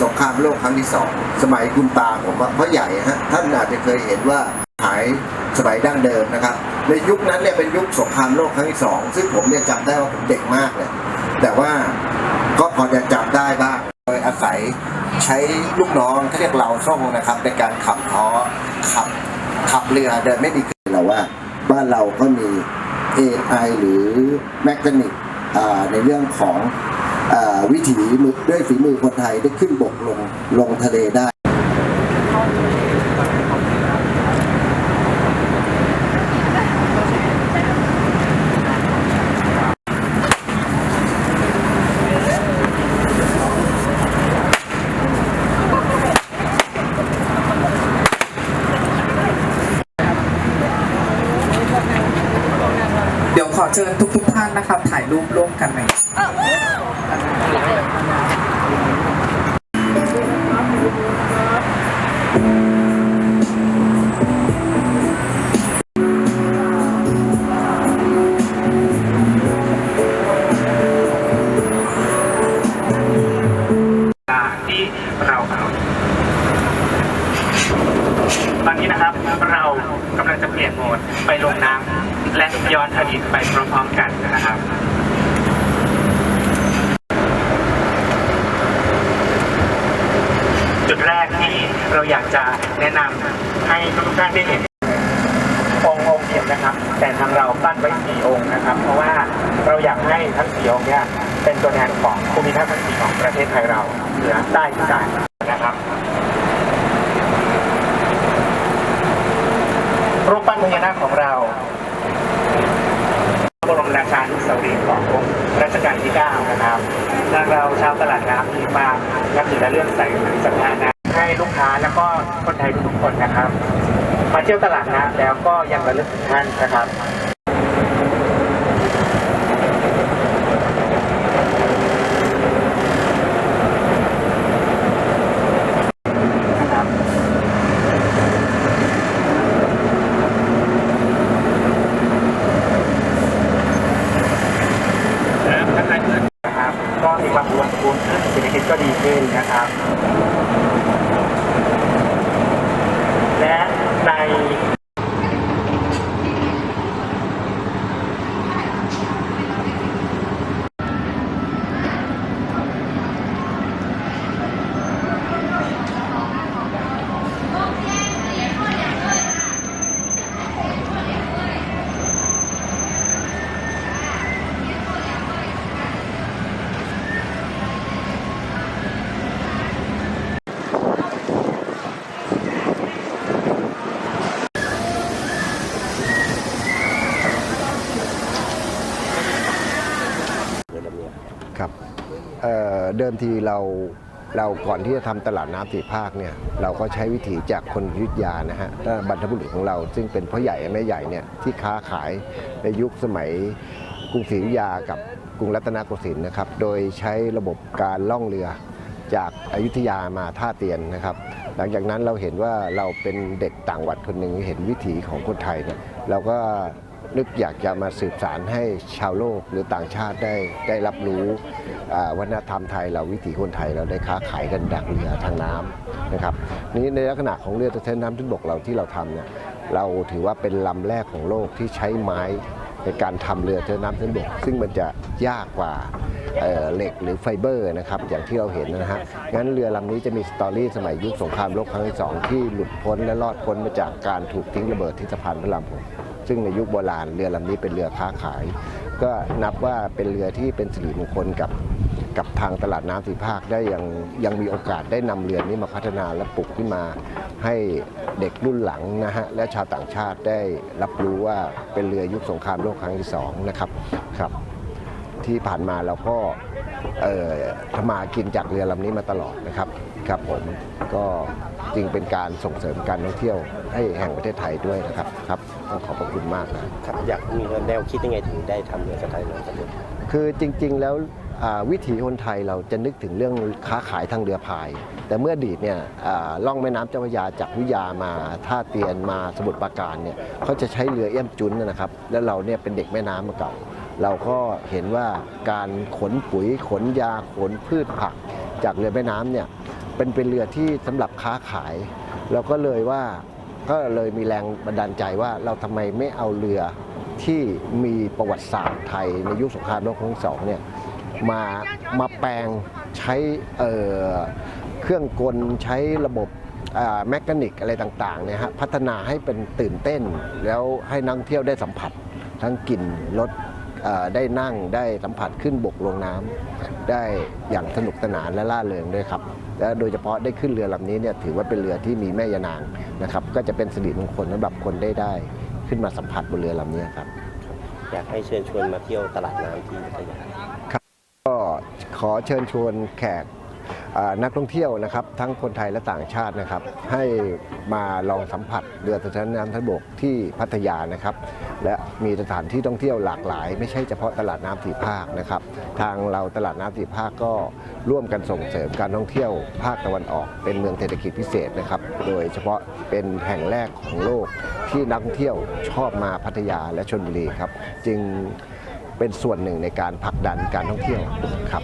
สงครามโลกครั้งที่สองสมัยคุณตาผมว่าพ่อใหญ่ฮะท่านอาจจะเคยเห็นว่าขายสมัยดั้งเดิมนะครับ ในยุคนั้นเนี่ยเป็นยุคสงครามโลกครั้งที่สองซึ่งผมเนี่ยจำได้ว่าผมเด็กมากเลยแต่ว่าก็พอจะจำได้บ้างโดยอาศัยใช้ลูกน้องเขาเรียกเราส่องนะครับ ในการขับท้อขับขับเรือโดยไม่มีเครื่องเราว่าบ้านเราก็มี AI หรือแมกนิกในเรื่องของ วิถีมือด้วยฝีมือคนไทยได้ขึ้นบกลงลงทะเลได้เดี๋ยวขอเชิญทุกๆท่านนะครับถ่ายรูปร่วมกันหน่อย เราอยากจะแนะนำให้ทุกท่านได้เห็นองค์องค์เดียวนะครับ แต่ทางเราปั้นไว้สี่องค์นะครับ เพราะว่าเราอยากให้ทั้งสี่องค์เนี่ยเป็นตัวแทนของภูมิภาคทั้งสี่ของประเทศไทยเราเหนือใต้อีสานนะครับรูปปั้นพญานาคของเราบรมราชานุสาวรีย์ขององค์รัชกาลที่ 9 นะครับทางเราชาวตลาดน้ำมีมานับถือและเรื่องใส่ศรัทธานะให้ลูกค้าแล้วก็คนไทยทุกๆคนนะครับ มาเที่ยวตลาดน้ำแล้วก็ยังระลึกถึงท่านนะครับนะครับนะครับ ก็มีความรวมคูณขึ้นเศรษฐกิจก็ดีขึ้นนะครับ และใน ครับ เดิมทีเราเราก่อนที่จะทำตลาดน้ำสี่ภาคเนี่ยเราก็ใช้วิถีจากคนยุธยานะฮะและบรรพบุรุษของเรา ซึ่งเป็นพ่อใหญ่แม่ใหญ่เนี่ยที่ค้าขายในยุคสมัยกรุงศรีอยุธยากับกรุงรัตนโกสินทร์นะครับ โดยใช้ระบบการล่องเรือจากอายุทยามาท่าเตียนนะครับ หลังจากนั้นเราเห็นว่าเราเป็นเด็กต่างวัดคนหนึ่งเห็นวิถีของคนไทยเนี่ยเราก็ นึกอยากจะมาสืบสารให้ชาวโลกหรือต่างชาติได้ได้รับรู้วัฒนธรรมไทยเราวิถีคนไทยเราได้ค้าขายกันจากเรือทางน้ำนะครับนี้ในลักษณะของเรือตะเทนน้ำทุนบกเราที่เราทำเนี่ยเราถือว่าเป็นลำแรกของโลกที่ใช้ไม้ในการทำเรือเทนน้ำทุนบก ซึ่งมันจะยากกว่าเเหล็กหรือไฟเบอร์นะครับอย่างที่เราเห็นนะฮะงั้นเรือลำนี้จะมีสตอรี่สมัยยุคสงครามโลกครั้งที่สองที่หลุดพ้นและรอดพ้นมาจากการถูกทิ้งระเบิดที่สะพานพระรามหก ซึ่งในยุคโบราณเรือลำนี้เป็นเรือค้าขาย ก็นับว่าเป็นเรือที่เป็นสิริมงคลกับกับทางตลาดน้ำสีภาคได้ยังยังมีโอกาสได้นำเรือนี้มาพัฒนาและปลุกขึ้นมาให้เด็กรุ่นหลังนะฮะและชาวต่างชาติได้รับรู้ว่าเป็นเรือยุคสงครามโลกครั้งที่สองนะครับครับ ที่ผ่านมาเราก็เอ่อทำมากินจากเรือลำนี้มาตลอดนะครับครับผมก็จึงเป็นการส่งเสริมการท่องเที่ยวให้แห่งประเทศไทยด้วยนะครับครับต้องขอบพระคุณมากนะครับอยากมีแนวคิดยังไงถึงได้ทำเรือสไตล์นั้นครับคือจริง ๆ แล้วอ่าวิถีคนไทยเราจะนึกถึงเรื่องค้าขายทางเรือพาย แต่เมื่ออดีตเนี่ยอ่าล่องแม่น้ำเจ้าพระยาจากวิทยามาท่าเตียนมาสมุทรปราการเนี่ยเขาจะใช้เรือเอี้ยมจุนนะครับ แล้วเราเนี่ยเป็นเด็กแม่น้ำมาเก่า เราก็เห็นว่าการขนปุ๋ยขนยาขนพืชผัก จากเรือแม่น้ำเนี่ยเป็นเป็นเรือที่สำหรับค้าขาย เราก็เลยว่าก็เลยมีแรงบันดาลใจว่าเราทำไมไม่เอาเรือที่มีประวัติศาสตร์ไทยในยุคสงครามโลกครั้งที่สองเนี่ยมามาแปลงใช้เเครื่องกลใช้ระบบแมกนิกอะไรต่างๆเนี่ยฮะพัฒนาให้เป็นตื่นเต้น แล้วให้นักท่องเที่ยวได้สัมผัสทั้งกลิ่นรถเอ่อ ได้นั่งได้สัมผัสขึ้นบกลงน้ำได้อย่างสนุกสนานและล่าเริงด้วยครับและโดยเฉพาะได้ขึ้นเรือลำนี้เนี่ยถือว่าเป็นเรือที่มีแม่ยานางนะครับก็จะเป็นสิริมงคลสำหรับคนได้ได้ขึ้นมาสัมผัสบนเรือลำนี้ครับอยากให้เชิญชวนมาเที่ยวตลาดน้ำที่พัทยาก็ขอเชิญชวนแขกอ่า นักท่องเที่ยวนะครับทั้งคนไทยและต่างชาตินะครับให้มาลองสัมผัสเรือสถานน้ำทะบกที่พัทยานะครับ และมีสถานที่ท่องเที่ยวหลากหลาย ไม่ใช่เฉพาะตลาดน้ำสีภาคนะครับ ทางเราตลาดน้ำสีภาคก็ร่วมกันส่งเสริมการท่องเที่ยวภาคตะวันออก เป็นเมืองเศรษฐกิจพิเศษนะครับ โดยเฉพาะเป็นแห่งแรกของโลกที่นักท่องเที่ยวชอบมาพัทยาและชลบุรีครับ จึงเป็นส่วนหนึ่งในการผลักดันการท่องเที่ยวครับ